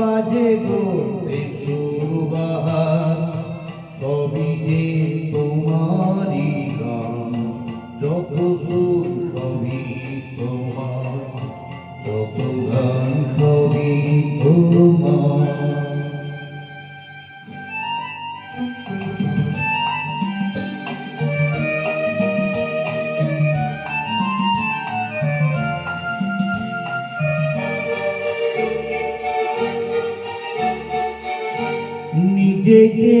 বাজে গো বাহার সবই যে তোমারি গান যত সুর তোমার। যত গান সবই তোমার। ডেকে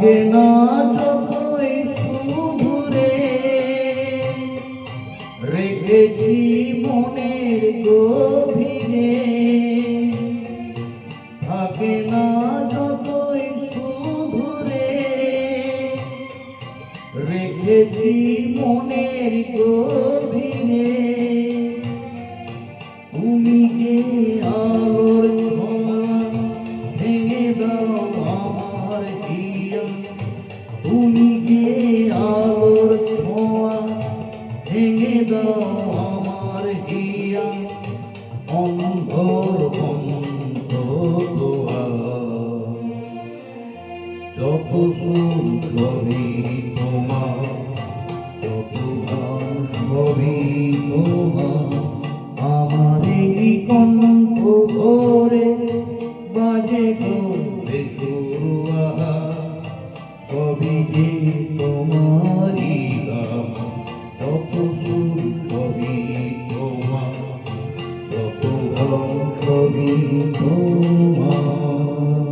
থাকে না যতই সুদূরে রেখেছি মনের গভীরে। থাকে না যতই সুদূরে রেখেছি মনের গভীরে। তুমি যে আলোর ছোঁয়া ভেঙে দাও আমার তুমি যে আলোর ছোঁয়া ভেঙে দাও আমার হিয়া। অন্ধর অন্ধ দোয়া যত সুর প্রভু তোমার